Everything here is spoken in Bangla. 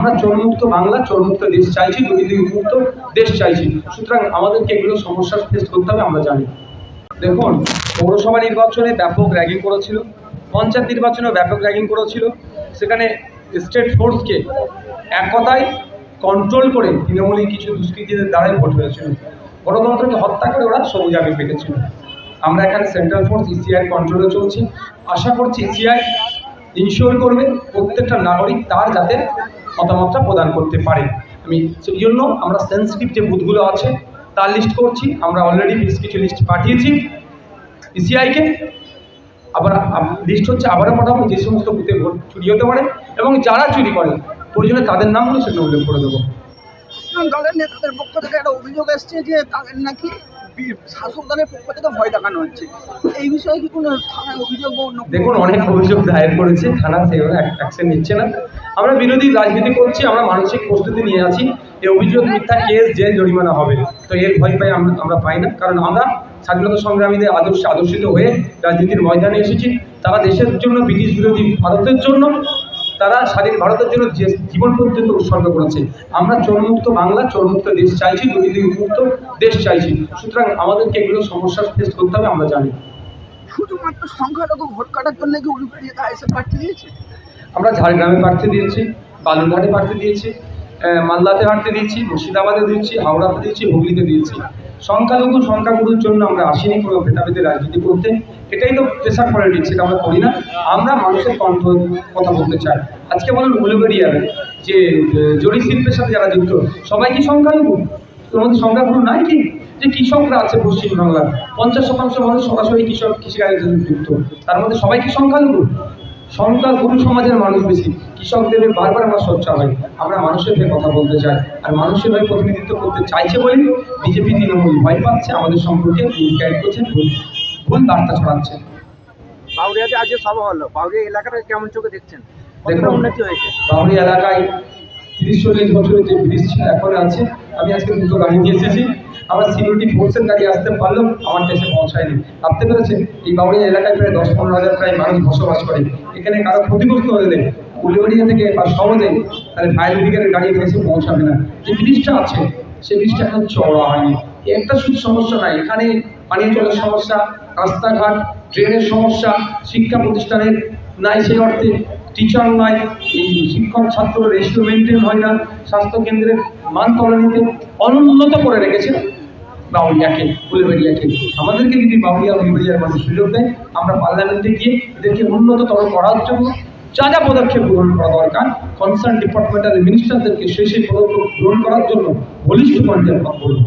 আমরা চোরমুক্ত বাংলা চোরমুক্ত দেশ চাইছি দুর্নীতি মুক্ত দেশ চাইছি। সুতরাং আমাদেরকে এগুলো সমস্যার ফেস করতে হবে, আমরা জানি। দেখুন, পৌরসভা নির্বাচনে ব্যাপক র্যাগিং করেছিল, পঞ্চায়েত নির্বাচনেও ব্যাপক র্যাগিং করেছিল। সেখানে স্টেট ফোর্সকে এক কথায় কন্ট্রোল করে তৃণমূলী কিছু দুষ্কৃতীদের দ্বারাই ভোট হয়েছিল। গণতন্ত্রকে হত্যা করে ওরা সবুজ আবির পেতেছিল আমরা এখানে সেন্ট্রাল ফোর্স ইসিআই কন্ট্রোলে চলছি। আশা করছি ইসিআই ইনশিওর করবে প্রত্যেকটা নাগরিক তার যাতে মতামতটা প্রদান করতে পারে। আমি সেই জন্য আমরা সেন্সিটিভ যে বুথগুলো আছে, তার লিস্ট করছি। আমরা অলরেডি বেশ কিছু লিস্ট পাঠিয়েছি ইসিআইকে আবার লিস্ট হচ্ছে আবারও পাঠাবো, যে সমস্ত বুথে ভোট চুরি হতে পারে এবং যারা চুরি করে, প্রয়োজনে তাদের নামগুলো সেটা উল্লেখ করে দেবো। দলের নেতাদের পক্ষ থেকে একটা অভিযোগ এসছে যে তাদের নাকি শাসক দলের পক্ষ থেকে ভয় দেখানো হচ্ছে। এই বিষয়ে কি কোনো থানায় অভিযোগ বা অন্য দেখুন অনেক অভিযোগ দায়ের করেছে থানা সেভাবে অ্যাকশন নিচ্ছে না। আমরা বিরোধী রাজনীতি করছি আমরা মানসিক প্রস্তুতি নিয়ে আছি। এই অভিযোগ মিথ্যা কেস জেল জরিমানা হবে তো এর ভয় পাই আমরা আমরা পাই না। কারণ আমরা স্বাধীনতা সংগ্রামীদের আদর্শে আদর্শিত হয়ে রাজনীতির ময়দানে এসেছি। তারা দেশের জন্য ব্রিটিশ বিরোধী ভারতের জন্য তারা স্বাধীন ভারতের জন্য যে জীবন পর্যন্ত উৎসর্গ করেছে। আমরা চোরমুক্ত বাংলা চোরমুক্ত দেশ চাইছি দুর্নীতি মুক্ত দেশ চাইছি। সুতরাং আমাদেরকে এগুলো সমস্যার ফেস করতে হবে আমরা জানি। শুধুমাত্র সংখ্যালঘু ভোট কাটার জন্য কি উল্লেখ আইসে প্রার্থী দিয়েছে? আমরা ঝাড়গ্রামে প্রার্থী দিয়েছি বালুরঘাটে প্রার্থী দিয়েছি মালদাতে হাঁটতে দিচ্ছি মুর্শিদাবাদে দিচ্ছি, হাওড়াতে দিচ্ছি, হুগলিতে দিয়েছি সংখ্যালঘু, সংখ্যাগুরুর জন্য আমরা আসিনি কোনো ভেদাভেদে রাজনীতি করতে। এটাই তো প্রেশার পলিটিক্স সেটা আমরা করি না। আমরা মানুষের কণ্ঠ কথা বলতে চাই। আজকে বলুন উলুবেরিয়ার যে জরি শিল্পের সাথে যারা যুক্ত, সবাই কি সংখ্যালঘু? তোর মধ্যে সংখ্যাগুরু নাই কি? যে কৃষকরা আছে পশ্চিমবাংলার, পঞ্চাশ শতাংশ মানুষ সরাসরি কৃষক কৃষিকাজের সাথে যুক্ত। তার মধ্যে সবাই কি সংখ্যালঘু? সংখ্যা গুরু সমাজের মানুষ বেশি। কৃষকদের বারবার আমরা সোচ্চার হয়। আমরা মানুষের হয়ে কথা বলতে চাই। আর মানুষের হয়ে প্রতিনিধিত্ব করতে চাইছে বলেই বিজেপি তৃণমূল ভয় পাচ্ছে। আমাদের সম্পর্কে গাইড করছে ভুল ভুল বার্তা ছড়াচ্ছে। বাউরিয়াতে আজকে সভা হলো বাউরিয়া এলাকাটা কেমন চোখে দেখছেন? দেখুন। উন্নতি হয়েছে? বাউরি এলাকায় তিরিশ চল্লিশ বছরের যে ব্রিজ ছিল এখন আছে। আমি আজকে দুটো গাড়ি নিয়ে এসেছি। আমার সিকিউরিটি ফোর্সের গাড়ি আসতে পারলেও আমার দেশে পৌঁছায়নি। ভাবতে পেরেছেন? এই বাউরিয়া এলাকায় প্রায় দশ পনেরো হাজার প্রায় মানুষ বসবাস করে। এখানে কারও ক্ষতিগ্রস্ত হলে উলিবাড়িয়া থেকে বা সহজে তাহলে ফায়ার ব্রিগেডের গাড়ি এসে পৌঁছাবে না। যে ব্রিজটা আছে সেই ব্রিজটা এখন চওড়া হয়নি। একটা শুধু সমস্যা নাই, এখানে পানীয় জলের সমস্যা, রাস্তাঘাট, ড্রেনের সমস্যা, শিক্ষা প্রতিষ্ঠানের নাই সেই অর্থে টিচার নাই, এই শিক্ষক ছাত্র রেশিও মেনটেন হয় না, স্বাস্থ্য কেন্দ্রের মান তলানিতে অনুন্নত করে রেখেছে। বাউরিয়াকে উলবেড়িয়াকে। আমাদেরকে যদি বাউরিয়া উলবেড়িয়ার মানুষ সুযোগ দেয়, আমরা পার্লামেন্টে গিয়ে এদেরকে উন্নততর করার জন্য যা যা পদক্ষেপ গ্রহণ করা দরকার কনসার্ন ডিপার্টমেন্টাল মিনিস্টারদেরকে সেই সেই পদক্ষেপ গ্রহণ করার জন্য বলিষ্ঠ পর্যায়ে বলব।